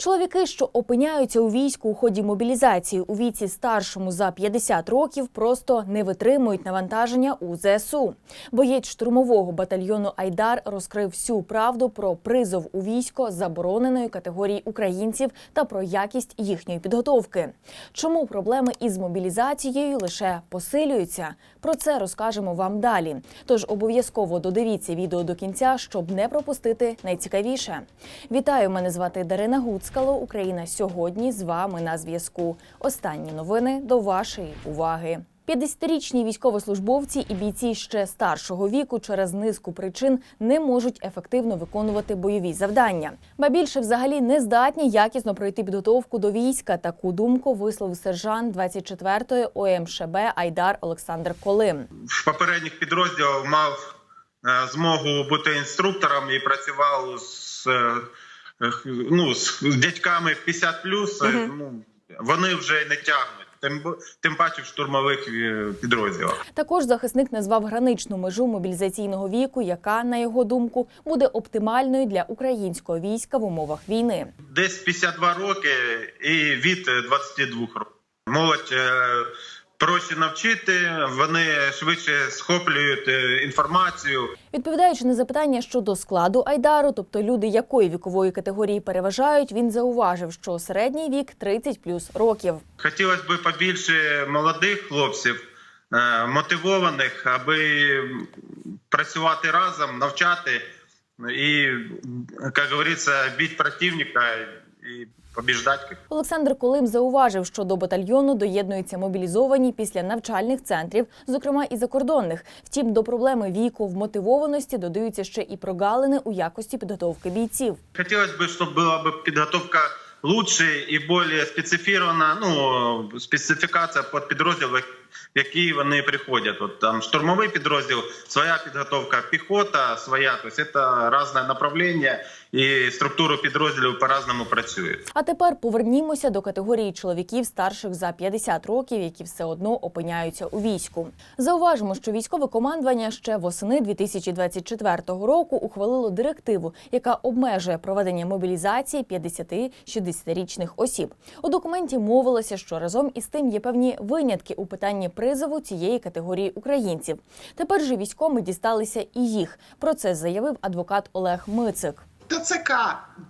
Чоловіки, що опиняються у війську у ході мобілізації у віці старшому за 50 років, просто не витримують навантаження у ЗСУ. Боєць штурмового батальйону Айдар розкрив всю правду про призов у військо забороненої категорії українців та про якість їхньої підготовки. Чому проблеми із мобілізацією лише посилюються? Про це розкажемо вам далі. Тож обов'язково додивіться відео до кінця, щоб не пропустити найцікавіше. Вітаю, мене звати Дарина Гуцкало. Україна сьогодні з вами на зв'язку. Останні новини до вашої уваги. 50-річні військовослужбовці і бійці ще старшого віку через низку причин не можуть ефективно виконувати бойові завдання. Ба більше взагалі не здатні якісно пройти підготовку до війська. Таку думку висловив сержант 24-ї ОМШБ Айдар Олександр Колим. в попередніх підрозділах мав е, змогу бути інструктором і працював з, е, ну, з дядьками 50 Ну, вони вже не тягнуть. Тим, тим паче в штурмових е, підрозділах. Також захисник назвав граничну межу мобілізаційного віку, яка, на його думку, буде оптимальною для українського війська в умовах війни. Десь 52 роки і від е, 22 років. Молодь е, проще навчити, вони швидше схоплюють е, інформацію. Відповідаючи на запитання щодо складу Айдару, тобто люди якої вікової категорії переважають, він зауважив, що середній вік 30 плюс років. Хотілося б побільше молодих хлопців, е, мотивованих, аби працювати разом, навчати і, як говориться, бити противника і побіждати. Олександр Колим зауважив, що до батальйону доєднуються мобілізовані після навчальних центрів, зокрема і закордонних. Втім, до проблеми віку вмотивованості додаються ще і прогалини у якості підготовки бійців. Хотілося б, щоб була б підготовка лучше і більш специфірована, ну, специфікація під підрозділ, в який вони приходять. От там штурмовий підрозділ, своя підготовка, піхота своя, тобто це різне направлення і структуру підрозділів по-разному працює. А тепер повернімося до категорії чоловіків старших за 50 років, які все одно опиняються у війську. Зауважимо, що військове командування ще восени 2024 року ухвалило директиву, яка обмежує проведення мобілізації 50-60-річних осіб. У документі мовилося, що разом із тим є певні винятки у питанні призову цієї категорії українців. Тепер же військоми дісталися і їх. Про це заявив адвокат Олег Мицик. ТЦК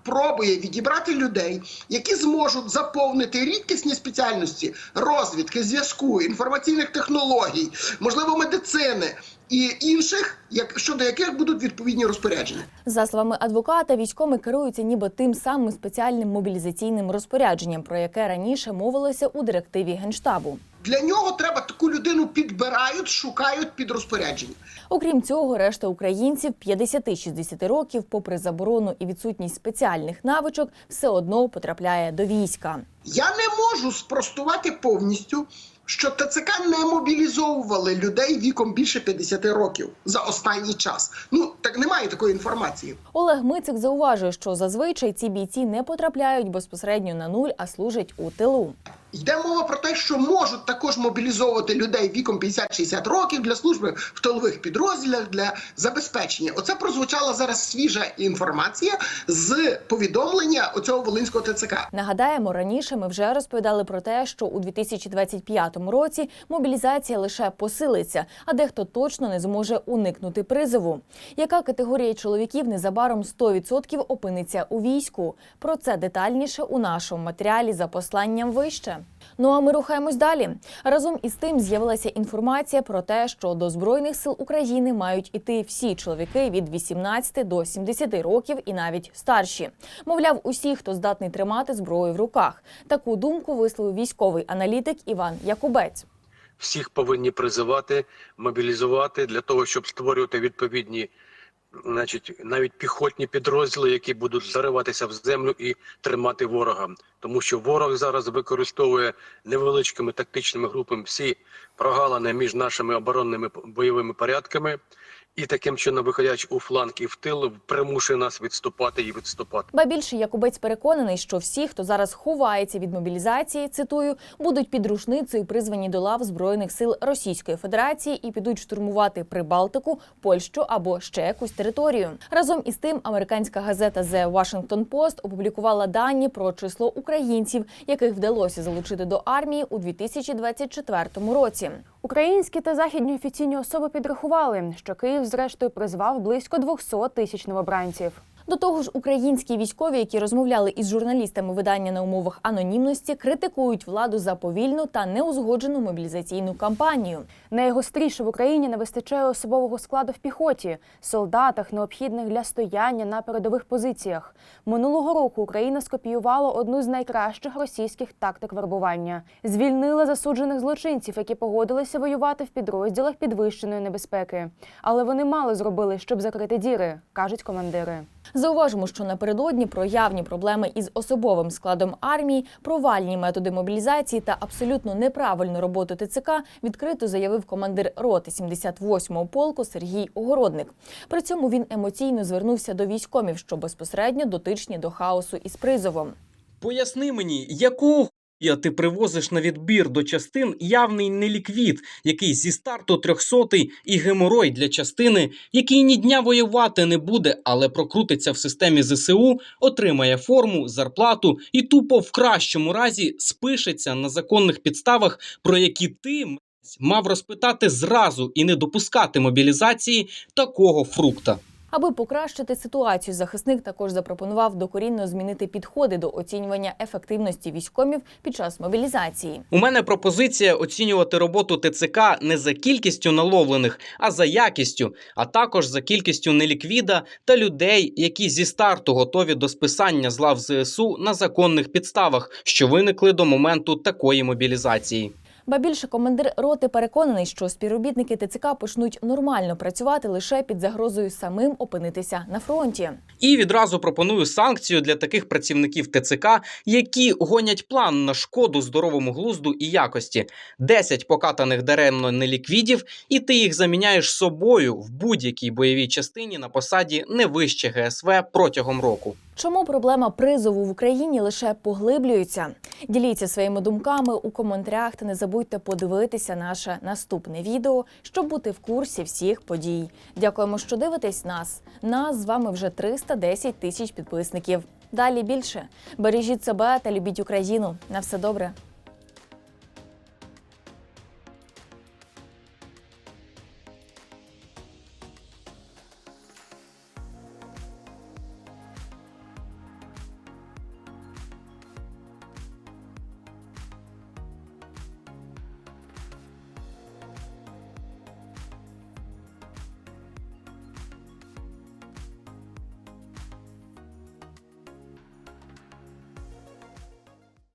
пробує відібрати людей, які зможуть заповнити рідкісні спеціальності розвідки, зв'язку, інформаційних технологій, можливо, медицини і інших, як щодо яких будуть відповідні розпорядження. За словами адвоката, військоми керуються ніби тим самим спеціальним мобілізаційним розпорядженням, про яке раніше мовилося у директиві генштабу. Для нього треба таку людину підбирають, шукають під розпорядження. Окрім цього, решта українців 50-60 років, попри заборону і відсутність спеціальних навичок, все одно потрапляє до війська. Я не можу спростувати повністю, що ТЦК не мобілізовували людей віком більше 50 років за останній час. Ну так немає такої інформації. Олег Мицик зауважує, що зазвичай ці бійці не потрапляють безпосередньо на нуль, а служать у тилу. Йде мова про те, що можуть також мобілізовувати людей віком 50-60 років для служби в тилових підрозділах для забезпечення. Оце прозвучала зараз свіжа інформація з повідомлення оцього волинського ТЦК. Нагадаємо, раніше ми вже розповідали про те, що у 2025 році мобілізація лише посилиться, а дехто точно не зможе уникнути призову. Яка категорія чоловіків незабаром 100% опиниться у війську? Про це детальніше у нашому матеріалі за посланням вище. Ну а ми рухаємось далі. Разом із тим з'явилася інформація про те, що до збройних сил України мають іти всі чоловіки від 18 до 70 років і навіть старші. Мовляв, усі, хто здатний тримати зброю в руках. Таку думку висловив військовий аналітик Іван Якубець. всіх повинні призивати, мобілізувати для того, щоб створювати відповідні, значить, навіть піхотні підрозділи, які будуть зариватися в землю і тримати ворога. Тому що ворог зараз використовує невеличкими тактичними групами всі прогалини між нашими оборонними бойовими порядками і таким чином, виходячи у фланг і в тил, примушує нас відступати і відступати. Ба більше Якубець переконаний, що всі, хто зараз ховається від мобілізації, цитую, будуть під рушницею призвані до лав збройних сил Російської Федерації і підуть штурмувати Прибалтику, Польщу або ще якусь територію. Разом із тим, американська газета The Washington Post опублікувала дані про число українців, яких вдалося залучити до армії у 2024 році. Українські та західні офіційні особи підрахували, що Київ зрештою призвав близько 200 тисяч новобранців. До того ж, українські військові, які розмовляли із журналістами видання на умовах анонімності, критикують владу за повільну та неузгоджену мобілізаційну кампанію. Найгостріше в Україні не вистачає особового складу в піхоті, солдатах, необхідних для стояння на передових позиціях. Минулого року Україна скопіювала одну з найкращих російських тактик вербування, звільнила засуджених злочинців, які погодилися воювати в підрозділах підвищеної небезпеки. Але вони мало зробили, щоб закрити діри, кажуть командири. Зауважимо, що напередодні про явні проблеми із особовим складом армії, провальні методи мобілізації та абсолютно неправильну роботу ТЦК відкрито заявив командир роти 78-го полку Сергій Огородник. При цьому він емоційно звернувся до військомів, що безпосередньо дотичні до хаосу із призовом. Поясни мені, якого хуя ти привозиш на відбір до частин явний неліквід, який зі старту трьохсотий і геморой для частини, який ні дня воювати не буде, але прокрутиться в системі ЗСУ, отримає форму, зарплату і тупо в кращому разі спишеться на законних підставах, про які ти мав розпитати зразу і не допускати мобілізації такого фрукта. Аби покращити ситуацію, захисник також запропонував докорінно змінити підходи до оцінювання ефективності військомів під час мобілізації. У мене пропозиція оцінювати роботу ТЦК не за кількістю наловлених, а за якістю, а також за кількістю неліквіда та людей, які зі старту готові до списання з лав ЗСУ на законних підставах, що виникли до моменту такої мобілізації. Ба більше командир роти переконаний, що співробітники ТЦК почнуть нормально працювати лише під загрозою самим опинитися на фронті. І відразу пропоную санкцію для таких працівників ТЦК, які гонять план на шкоду здоровому глузду і якості. 10 покатаних даремно неліквідів, і ти їх заміняєш собою в будь-якій бойовій частині на посаді не вище ГСВ протягом року. Чому проблема призову в Україні лише поглиблюється? Діліться своїми думками у коментарях та не забудьте подивитися наше наступне відео, щоб бути в курсі всіх подій. Дякуємо, що дивитесь нас. Нас з вами вже 310 тисяч підписників. Далі більше бережіть себе та любіть Україну. На все добре.